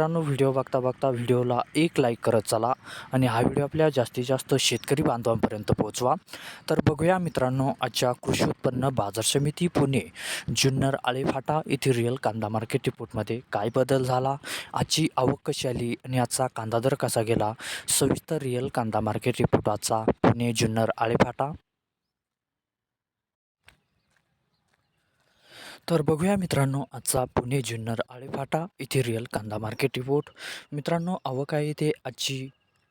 मित्रांनो व्हिडिओ बघता बघता व्हिडिओला एक लाईक करत चला आणि हा व्हिडिओ आपल्या जास्तीत जास्त शेतकरी बांधवांपर्यंत पोहोचवा. तर बघूया मित्रांनो आजच्या कृषी उत्पन्न बाजार समिती पुणे जुन्नर आळेफाटा येथील रिअल कांदा मार्केट रिपोर्टमध्ये काय बदल झाला आजची आवक कशी आली आणि आजचा कांदा दर कसा गेला? सविस्तर रिअल कांदा मार्केट रिपोर्ट आजचा पुणे जुन्नर आळेफाटा. तर बघूया मित्रांनो आजचा पुणे जुन्नर आळेफाटा इथेरियल रिअल कांदा मार्केट रिपोर्ट मित्रांनो आवक आहे इथे आजची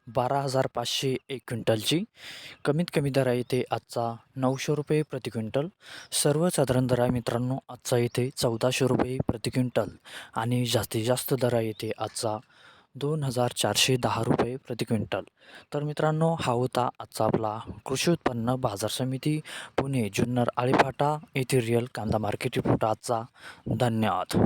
बारा हजार पाचशे एक क्विंटलची. कमीत कमी दर आहे इथे आजचा नऊशे रुपये प्रति क्विंटल. सर्वसाधारण दर आहे मित्रांनो आजचा इथे चौदाशे रुपये प्रति क्विंटल. आणि जास्तीत जास्त दर आहे इथे आजचा दोन हजार चारशे दहा रुपये प्रति क्विंटल. तर मित्रांनो हा होता आजचा आपला कृषी उत्पन्न बाजार समिती पुणे जुन्नर आळीफाटा येथील रिअल कांदा मार्केट रिपोर्ट आजचा. धन्यवाद.